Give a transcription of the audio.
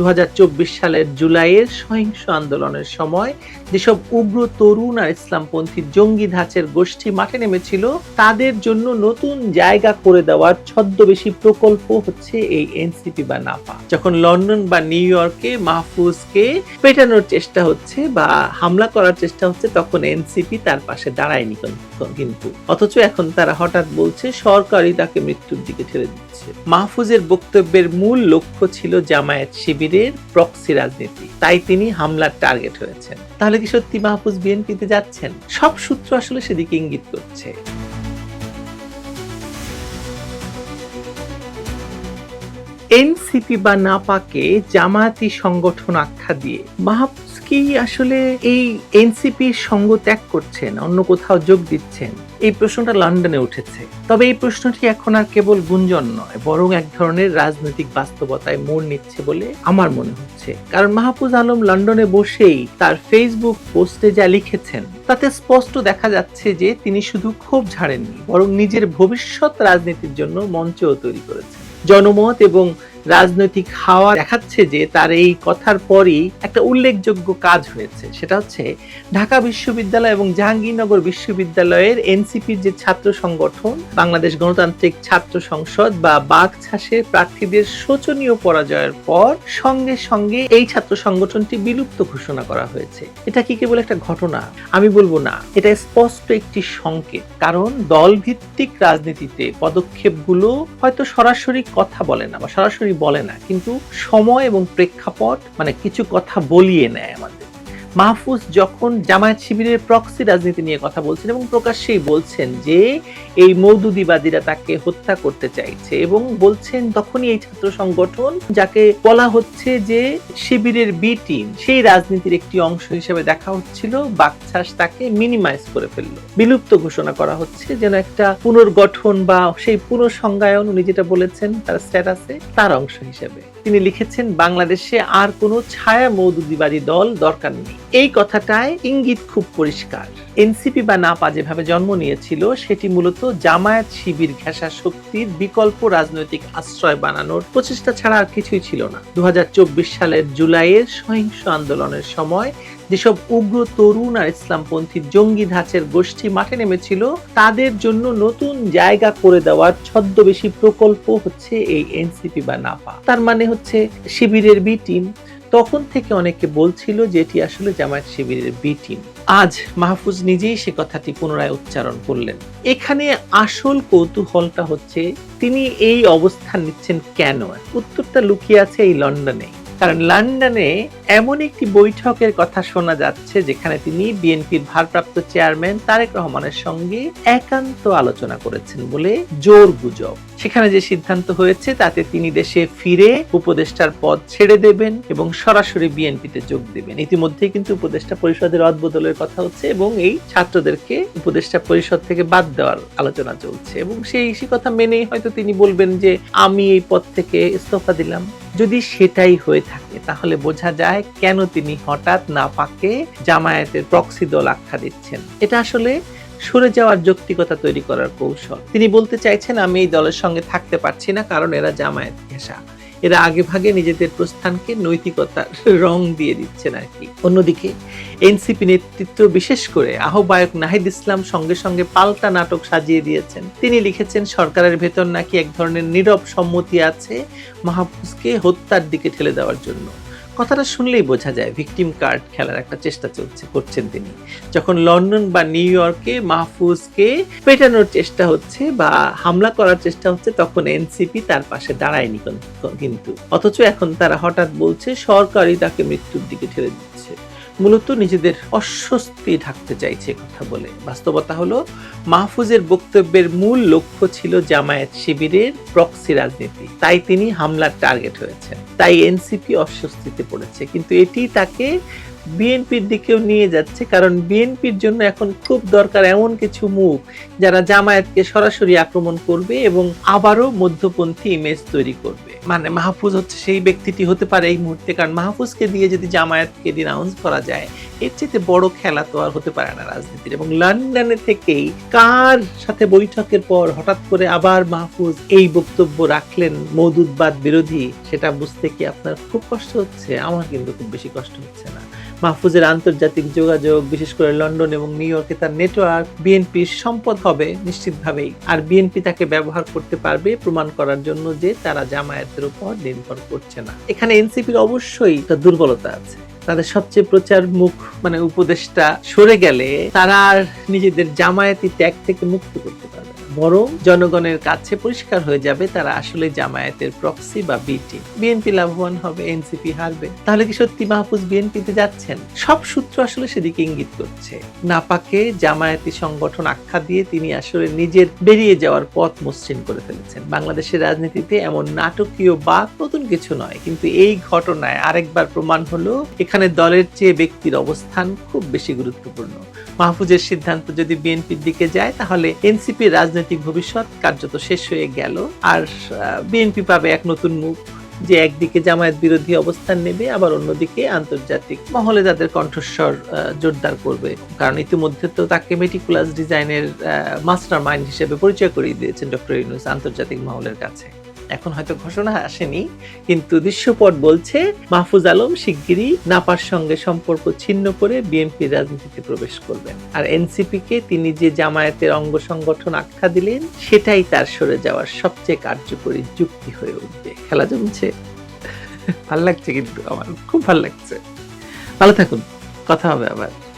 দুহাজার চব্বিশ সালের জুলাইয়ের সহিংস আন্দোলনের সময় যেসব উগ্র তরুণ আর ইসলামপন্থী জঙ্গি ধাঁচের গোষ্ঠী মাঠে নেমেছিল, তাদের জন্য নতুন জায়গা করে দেওয়ার ছদ্মবেশী প্রকল্প হচ্ছে এই এনসিপি বা নাপা। যখন লন্ডন বা নিউ ইয়র্কে মাহফুজকে পেটানোর চেষ্টা হচ্ছে বা হামলা করার চেষ্টা হচ্ছে, তখন এনসিপি তার পাশে দাঁড়ায়নি কিন্তু- কিন্তু। অথচ এখন তারা হঠাৎ বলছে, সরকারই তাকে মৃত্যুর দিকে ঠেলে দিচ্ছে। মাহফুজের বক্তব্যের মূল লক্ষ্য ছিল জামায়াত শিবিরের প্রক্সি রাজনীতি। তাই তিনি হামলার টার্গেট হয়েছেন। তাহলে কি সত্যি মাহফুজ বিএনপিতে যাচ্ছেন? সব সূত্র আসলে সেদিকে ইঙ্গিত করছে। এনসিপি বা নাপাকে জামায়াতি সংগঠন আখ্যা দিয়ে মাহফুজ কি আসলে এই এনসিপির সঙ্গ ত্যাগ করছেন? অন্য কোথাও যোগ দিচ্ছেন? এই প্রশ্নটা লন্ডনে উঠেছে। তবে এই প্রশ্নটি এখন আর কেবল গুঞ্জন নয়, বরং এক ধরনের রাজনৈতিক বাস্তবতায় মোড় নিচ্ছে বলে আমার মনে হচ্ছে। কারণ মাহফুজ আলম লন্ডনে বসেই তার ফেসবুক পোস্টে যা লিখেছেন, তাতে স্পষ্ট দেখা যাচ্ছে যে তিনি শুধু ক্ষোভ ঝাড়েননি, বরং নিজের ভবিষ্যৎ রাজনীতির জন্য মঞ্চও তৈরি করেছেন। জনমত এবং রাজনৈতিক হাওয়া দেখাচ্ছে যে তার এই কথার পরই একটা উল্লেখযোগ্য কাজ হয়েছে। সেটা হচ্ছে ঢাকা বিশ্ববিদ্যালয় এবং জাহাঙ্গীরনগর বিশ্ববিদ্যালয়ের এনসিপির যে ছাত্র সংগঠন, বাংলাদেশ গণতান্ত্রিক ছাত্র সংসদ বা বাঘছাসের প্রার্থীদের শোচনীয় পরাজয়ের পর সঙ্গে সঙ্গে এই ছাত্র সংগঠনটি বিলুপ্ত ঘোষণা করা হয়েছে। এটা কি কেবল একটা ঘটনা? আমি বলব না। এটা স্পষ্ট একটি সংকেত। কারণ দলভিত্তিক রাজনীতিতে পদক্ষেপগুলো হয়তো সরাসরি কথা বলে না বা সরাসরি বলে না কিন্তু সময় এবং প্রেক্ষাপট মানে কিছু কথা বলিয়ে নেয় আমাদের। মাহফুজ যখন জামায়াত শিবিরের প্রক্সি রাজনীতি নিয়ে কথা বলছেন এবং প্রকাশ্যেই বলছেন যে এই মৌদুদিবাদীরা তাকে হত্যা করতে চাইছে এবং বলছেন তখনই এই ছাত্র সংগঠন যাকে বলা হচ্ছে যে শিবিরের বি টিম সেই রাজনীতির একটি অংশ হিসেবে দেখা হচ্ছিল, বাকছাস তাকে মিনিমাইজ করে ফেলল। বিলুপ্ত ঘোষণা করা হচ্ছে যেন একটা পুনর্গঠন বা সেই পুনঃসংজ্ঞায়ন উনি যেটা বলেছেন, তার স্ট্যাটাসে তার অংশ হিসেবে। তিনি লিখেছেন, বাংলাদেশে আর কোনো ছায়া মৌদুদিবাদী দল দরকার নেই। এই কথাটায় ইঙ্গিত খুব পরিষ্কার। এনসিপি বা নাপা যেভাবে জন্ম নিয়েছিল, সেটি মূলত জামায়াত শিবির ঘেঁষা শক্তির বিকল্প রাজনৈতিক আশ্রয় বানানোর প্রচেষ্টা ছাড়া আর কিছুই ছিল না। দু সালের জুলাইয়ের সহিংস আন্দোলনের সময় যেসব উগ্র তরুণ আর ইসলামপন্থী জঙ্গি ধাঁচের গোষ্ঠী মাঠে নেমেছিল, তাদের জন্য নতুন জায়গা করে দেওয়ার ছদ্মবেশী প্রকল্প হচ্ছে এই এনসিপি বা নাপা। তার মানে হচ্ছে শিবিরের বি টিম তখন থেকে অনেকে বলছিল যে এটি আসলে জামায়াত শিবিরের বি টিম আজ মাহফুজ নিজেই সে কথাটি পুনরায় উচ্চারণ করলেন। এখানে আসল কৌতূহলটা হচ্ছে, তিনি এই অবস্থান নিচ্ছেন কেন? উত্তরটা লুকিয়ে আছে এই লন্ডনে। কারণ লন্ডনে এমন একটি বৈঠকের কথা শোনা যাচ্ছে যেখানে তিনি বিএনপির ভারপ্রাপ্ত চেয়ারম্যান তারেক রহমানের সঙ্গে একান্ত আলোচনা করেছেন বলে জোর গুজব। সেখানে যে সিদ্ধান্ত হয়েছে, তাতে তিনি দেশে ফিরে উপদেষ্টার পদ ছেড়ে দেবেন এবং সরাসরি বিএনপিতে যোগ দেবেন। ইতিমধ্যে কিন্তু উপদেষ্টা পরিষদের অদবদলের কথা হচ্ছে এবং এই ছাত্রদেরকে উপদেষ্টা পরিষদ থেকে বাদ দেওয়ার আলোচনা চলছে। এবং সেই সে কথা মেনেই হয়তো তিনি বলবেন যে, আমি এই পদ থেকে ইস্তফা দিলাম। যদি সেটাই হয়ে থাকে, তাহলে বোঝা যায় কেন তিনি হঠাৎ না পাকে জামায়াতের প্রক্সি দল আখ্যা দিচ্ছেন? এটা আসলে সরে যাওয়ার যৌক্তিকতা তৈরি করার কৌশল। তিনি বলতে চাইছেন, আমি এই দলের সঙ্গে থাকতে পারছি না কারণ এরা জামায়াত ঘেঁষা। এরা আগে ভাগে নিজেদের প্রস্থানকে নৈতিকতার রং দিয়ে দিচ্ছেন আর কি। অন্যদিকে, এনসিপি নেতৃত্ব বিশেষ করে আহ্বায়ক নাহিদ ইসলাম সঙ্গে সঙ্গে পাল্টা নাটক সাজিয়ে দিয়েছেন। তিনি লিখেছেন, সরকারের ভেতর নাকি এক ধরনের নীরব সম্মতি আছে মাহফুজকে হত্যার দিকে ঠেলে দেওয়ার জন্য। কথাটা শুনলেই বোঝা যায় ভিকটিম কার্ড খেলার একটা চেষ্টা চলছে, করছেন তিনি। যখন লন্ডন বা নিউ ইয়র্কে মাহফুজকে পেটানোর চেষ্টা হচ্ছে বা হামলা করার চেষ্টা হচ্ছে, তখন এনসিপি তার পাশে দাঁড়ায়নি কিন্তু- অথচ এখন তারা হঠাৎ বলছে, সরকারই তাকে মৃত্যুর দিকে ঠেলে দিচ্ছে। মূলত নিজেদের অস্বস্তি ঢাকতে চাইছে কথা বলে। বাস্তবতা হলো, মাহফুজের বক্তব্যের মূল লক্ষ্য ছিল জামায়াত শিবিরের প্রক্সি রাজনীতি। তাই তিনি হামলার টার্গেট হয়েছেন। তাই এনসিপি অস্বস্তিতে পড়েছে। কিন্তু এটি তাকে বিএনপির দিকেও নিয়ে যাচ্ছে কারণ বিএনপির জন্য এখন খুব দরকার এমন কিছু মুখ যারা জামায়াতকে সরাসরি আক্রমণ করবে এবং আবারও মধ্যপন্থী ইমেজ তৈরি করবে। মানে মাহফুজ হচ্ছে সেই ব্যক্তিটি হতে পারে এই মুহূর্তে, কারণ মাহফুজকে দিয়ে যদি জামায়াতকে ডিনাউন্স করা যায়, এর চেয়ে বড় খেলা তো আর হতে পারে না রাজনীতির। এবং লন্ডনে থেকেই কার সাথে বৈঠকের পর হঠাৎ করে আবার মাহফুজ এই বক্তব্য রাখলেন মৌদুদবাদ বিরোধী, সেটা বুঝতে কি আপনার খুব কষ্ট হচ্ছে? আমার কিন্তু খুব বেশি কষ্ট হচ্ছে না। মাহফুজের আন্তর্জাতিক যোগাযোগ, বিশেষ করে লন্ডন এবং নিউ ইয়র্কে তার নেটওয়ার্ক, বিএনপির সম্পদ হবে নিশ্চিতভাবেই। আর বিএনপি তাকে ব্যবহার করতে পারবে প্রমাণ করার জন্য যে তারা জামায়াতের উপর নির্ভর করছে না। এখানে এনসিপির অবশ্যই তার দুর্বলতা আছে। তাদের সবচেয়ে প্রচার মুখ মানে উপদেশটা সরে গেলে তারা আর নিজেদের জামায়াতি ত্যাগ থেকে মুক্ত করতে পারবে না। বরং জনগণের কাছে পরিষ্কার হয়ে যাবে তারা আসলে জামায়াতের প্রক্সি বা বিটি বিএনপি লাভবান হবে এনসিপি হারবে। তাহলে কি সত্যি মাহফুজ বিএনপিতে যাচ্ছেন? সব সূত্র আসলে সেদিকে ইঙ্গিত করছে। নাপাকে জামায়াতি সংগঠন আখ্যা দিয়ে তিনি আসলে নিজের বেরিয়ে যাওয়ার পথ মসৃণ করে ফেলেছেন। বাংলাদেশের রাজনীতিতে এমন নাটকীয় বা নতুন কিছু নয়, কিন্তু এই ঘটনায় আরেকবার প্রমাণ হলো, এখানে দলের চেয়ে ব্যক্তির অবস্থান খুব বেশি গুরুত্বপূর্ণ। মাহফুজের সিদ্ধান্ত যদি বিএনপির দিকে যায়, তাহলে এনসিপির রাজনৈতিক ভবিষ্যৎ কার্যত শেষ হয়ে গেল। আর বিএনপি পাবে এক নতুন মুখ, যে একদিকে জামায়াত বিরোধী অবস্থান নেবে, আবার অন্যদিকে আন্তর্জাতিক মহলে তাদের কণ্ঠস্বর জোরদার করবে। কারণ ইতিমধ্যে তো তাকে মেটিকুলাস ডিজাইনের মাস্টার মাইন্ড হিসেবে পরিচয় করিয়ে দিয়েছেন ডক্টর ইউনুস আন্তর্জাতিক মহলের কাছে। এখন হয়তো ঘোষণা আসেনি কিন্তু দৃশ্যপট বলছে মাহফুজ আলম শিগগিরই নাপার সঙ্গে সম্পর্ক ছিন্ন করে বিএনপি রাজনীতিতে প্রবেশ করবেন। আর এনসিপি কে তিনি যে জামায়াতের অঙ্গ সংগঠন আখ্যা দিলেন সেটাই তার সরে যাওয়ার সবচেয়ে কার্যকরী যুক্তি হয়ে উঠবে। খেলা জমছে। ভালো লাগছে কিন্তু আমার খুব ভালো লাগছে। ভালো থাকুন। কথা হবে আবার।